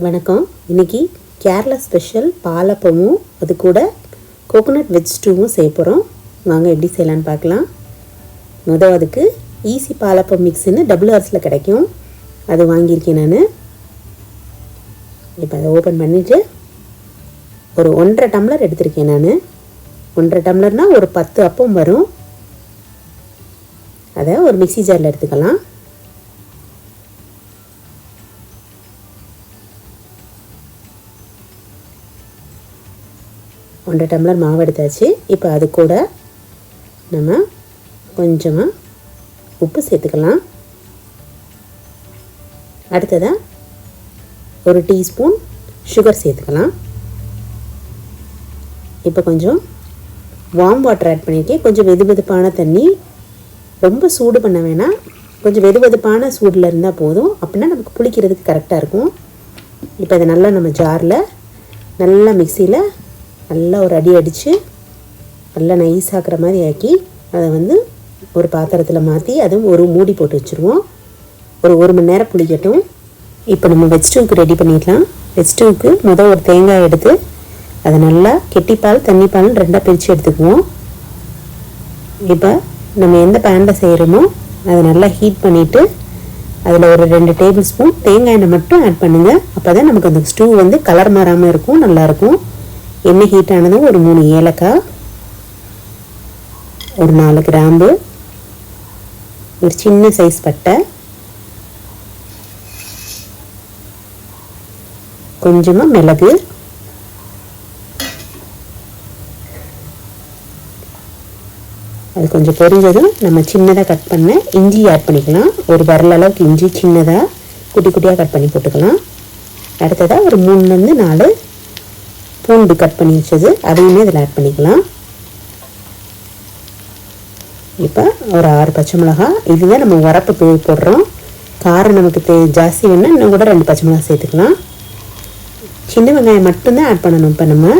வணக்கம். இன்னைக்கு கேரளா ஸ்பெஷல் பாலப்பமும் அது கூட கோகோனட் வெஜ் ஸ்டூவும் செய்ய போகிறோம் வாங்க எப்படி செய்யலான்னு பார்க்கலாம். முதல் அதுக்கு ஈஸி பாலப்பம் மிக்ஸுன்னு டபுள் ஹவர்ஸில் கிடைக்கும். அது வாங்கியிருக்கேன் நான். இப்போ அதை ஓப்பன் பண்ணிவிட்டு ஒரு ஒன்றரை டம்ளர் எடுத்திருக்கேன் நான். ஒன்றரை டம்ளர்னால் ஒரு பத்து அப்பம் வரும். அதை ஒரு மிக்சி ஜாரில் எடுத்துக்கலாம். ஒன்றரை டம்ளர் மாவு எடுத்தாச்சு. இப்போ அது கூட நம்ம கொஞ்சமாக உப்பு சேர்த்துக்கலாம். அடுத்ததாக ஒரு டீஸ்பூன் சுகர் சேர்த்துக்கலாம். இப்போ கொஞ்சம் வார்ம் வாட்டர் ஆட் பண்ணியிருக்கேன் கொஞ்சம் வெது வெதுப்பான தண்ணி ரொம்ப சூடு பண்ண வேணாம். கொஞ்சம் வெது வெதுப்பான சூடில் இருந்தால் போதும். அப்படின்னா நமக்கு புளிக்கிறதுக்கு கரெக்டாக இருக்கும். இப்போ இதை நல்லா நம்ம ஜாரில் நல்லா மிக்சியில் நல்லா ஒரு அடி அடித்து நல்லா நைஸ் மாதிரி ஆக்கி அதை வந்து ஒரு பாத்திரத்தில் மாற்றி அதுவும் ஒரு மூடி போட்டு வச்சுருவோம். ஒரு ஒரு மணி நேரம் புளிக்கட்டும். இப்போ நம்ம வெஜ்டூவுக்கு ரெடி பண்ணிடலாம் வெஜ்டூவுக்கு முதல் ஒரு தேங்காய் எடுத்து அதை நல்லா கெட்டிப்பால் தண்ணிப்பால் ரெண்டாக பிரித்து எடுத்துக்குவோம். இப்போ நம்ம எந்த பேனில் செய்கிறோமோ அதை நல்லா ஹீட் பண்ணிவிட்டு அதில் ஒரு ரெண்டு டேபிள் ஸ்பூன் தேங்காய் எண்ணெய் மட்டும் ஆட் பண்ணுங்கள் அப்போ தான் நமக்கு அந்த ஸ்டூ வந்து கலர் மாறாமல் இருக்கும் நல்லாயிருக்கும் எண்ணெய் ஹீட் ஆனதும் ஒரு மூணு ஏலக்காய் ஒரு நாலு கிராம்பு ஒரு சின்ன சைஸ் பட்டை கொஞ்சமாக மிளகு அது கொஞ்சம் பொரிஞ்சதும் நம்ம சின்னதாக கட் பண்ண இஞ்சி ஆட் பண்ணிக்கலாம். ஒரு வரல அளவுக்கு இஞ்சி சின்னதாக குட்டி குட்டியாக கட் பண்ணி போட்டுக்கலாம். அடுத்ததாக ஒரு மூணுலேருந்து நாலு பூண்டு கட் பண்ணி வச்சது அதையுமே இதில் ஆட் பண்ணிக்கலாம். இப்போ ஒரு ஆறு பச்சை மிளகா இதுதான் நம்ம உரப்பு தூவி போடுறோம். காரம் நமக்கு தே ஜாஸ்தி வேணால் இன்னும் கூட ரெண்டு பச்சை மிளகா சேர்த்துக்கலாம். சின்ன வெங்காயம் மட்டும்தான் ஆட் பண்ணணும். இப்போ நம்ம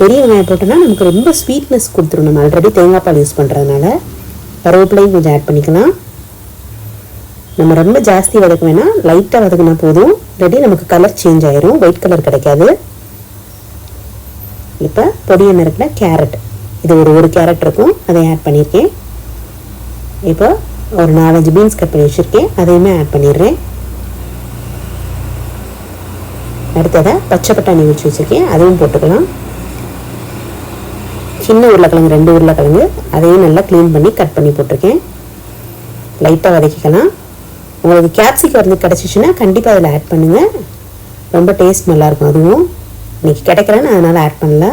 பெரிய வெங்காயம் போட்டோம்னா நமக்கு ரொம்ப ஸ்வீட்னஸ் கொடுத்துரும். நம்ம ஆல்ரெடி தேங்காய் பால் யூஸ் பண்ணுறதுனால கருவேப்பிலையும் கொஞ்சம் ஆட் பண்ணிக்கலாம். நம்ம ரொம்ப ஜாஸ்தி வதக்க வேணால் லைட்டாக வதக்கினா போதும். ரெடி நமக்கு கலர் சேஞ்ச் ஆயிரும். ஒயிட் கலர் கிடைக்காது. இப்போ பொடி எண்ணெய் இருக்கிற கேரட் இது ஒரு ஒரு கேரட் இருக்கும் அதை ஆட் பண்ணியிருக்கேன் இப்போ ஒரு நாலஞ்சு பீன்ஸ் கட் பண்ணி வச்சுருக்கேன் அதையுமே ஆட் பண்ணிடுறேன். அடுத்ததாக பச்சை பட்டாணி வச்சு வச்சுருக்கேன் அதையும் போட்டுக்கலாம். சின்ன உருளைக்கிழங்கு ரெண்டு உருளைக்கிழங்கு அதையும் நல்லா க்ளீன் பண்ணி கட் பண்ணி போட்டிருக்கேன். லைட்டாக வதக்கிக்கலாம். உங்களுக்கு கேப்சிகம் வந்து கிடச்சிச்சின்னா கண்டிப்பாக அதில் ஆட் பண்ணுங்கள் ரொம்ப டேஸ்ட் நல்லாயிருக்கும் அதுவும். இன்றைக்கி கிடைக்கலன்னு அதனால் ஆட் பண்ணல.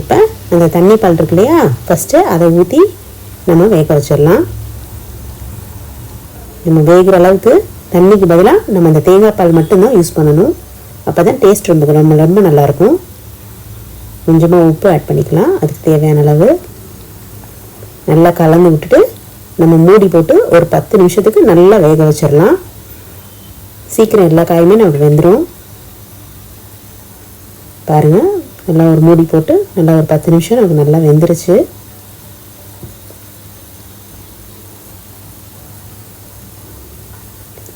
இப்போ அந்த தண்ணி பால் இருக்கு இல்லையா? ஃபஸ்ட்டு அதை ஊற்றி நம்ம வேக வச்சிடலாம். நம்ம வேகிற அளவுக்கு தண்ணிக்கு பதிலாக நம்ம அந்த தேங்காய் பால் மட்டும்தான் யூஸ் பண்ணணும். அப்போ தான் டேஸ்ட் ரொம்ப ரொம்ப ரொம்ப நல்லாயிருக்கும் கொஞ்சமாக உப்பு ஆட் பண்ணிக்கலாம். அதுக்கு தேவையான அளவு. நல்லா கலந்து விட்டுட்டு நம்ம மூடி போட்டு ஒரு பத்து நிமிஷத்துக்கு நல்லா வேக வச்சிடலாம். சீக்கிரம் எல்லா காயுமே நமக்கு வெந்துடும் பாருங்கள் நல்லா ஒரு மூடி போட்டு நல்லா ஒரு பத்து நிமிஷம் நமக்கு நல்லா வெந்துருச்சு.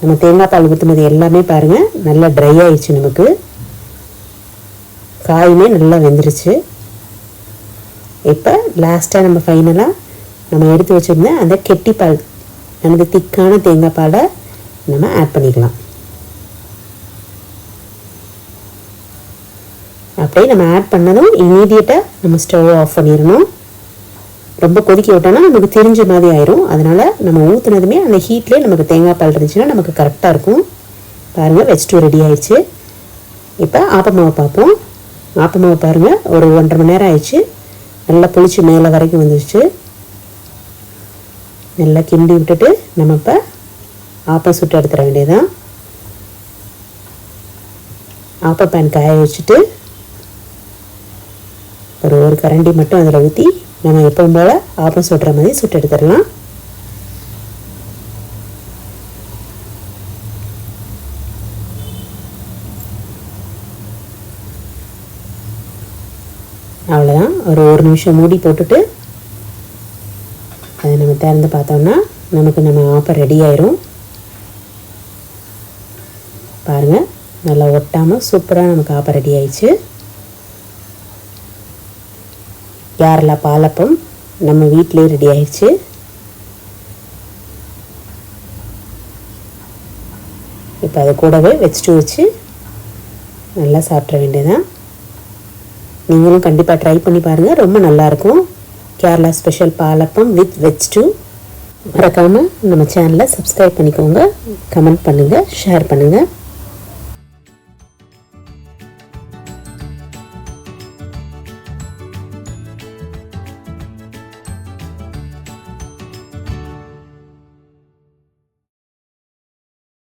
நம்ம தேங்காய் பால் ஊற்றுனது எல்லாமே பாருங்கள் நல்லா ட்ரை ஆயிடுச்சு நமக்கு. காயுமே நல்லா வெந்துருச்சு. இப்போ லாஸ்ட்டாக நம்ம ஃபைனலாக நம்ம எடுத்து வச்சுருந்த அந்த கெட்டி பால் நமக்கு திக்கான தேங்காய் பாலை நம்ம ஆட் பண்ணிக்கலாம். அப்படியே நம்ம ஆட் பண்ணதும் இமீடியட்டாக நம்ம ஸ்டவ் ஆஃப் பண்ணிடணும். ரொம்ப கொதிக்க விட்டோம்னா நமக்கு தெரிஞ்ச மாதிரி ஆயிரும். அதனால் நம்ம ஊற்றுனதுமே அந்த ஹீட்லேயே நமக்கு தேங்காய் பால் இருந்துச்சுன்னா நமக்கு கரெக்டாக இருக்கும். பாருங்கள் வெஜிடபிள் ரெடி ஆயிடுச்சு. இப்போ ஆப்பமாவை பார்ப்போம். ஆப்பமாவை பாருங்கள் ஒரு ஒன்றரை மணி நேரம் ஆயிடுச்சு. நல்லா புளிச்சு மேலே வரைக்கும் வந்துடுச்சு நல்லா கிண்டி விட்டுட்டு நம்ம இப்போ ஆப்பம் சுட்டு எடுத்துட வேண்டியதான் ஆப்ப பேன் காய வச்சுட்டு கரண்டி மட்டும் அதில் ஊற்றி நம்ம எப்பவும் போல் ஆப்பம் சுடுற மாதிரி சுட்டு எடுத்துடலாம். அவ்வளோதான் ஒரு ஒரு நிமிஷம் மூடி போட்டுட்டு அதை நம்ம திறந்து பார்த்தோம்னா நமக்கு நம்ம ஆப்பம் ரெடி ஆயிரும். பாருங்கள் நல்லா ஒட்டாமல் சூப்பராக நமக்கு ஆப்பம் ரெடி ஆயிடுச்சு. கேரளா பாலப்பம் நம்ம வீட்டிலே ரெடி ஆயிடுச்சு. இப்போ அதை கூடவே வச்சுட்டு வச்சு நல்லா சாப்பிட்ற வேண்டியதான் நீங்களும் கண்டிப்பாக ட்ரை பண்ணி பாருங்கள் ரொம்ப நல்லாயிருக்கும். Kerala special palappam with veg stew மறக்காமல் நம்ம சேனலை சப்ஸ்கிரைப் பண்ணிக்கோங்க கமெண்ட் பண்ணுங்கள் ஷேர் பண்ணுங்கள்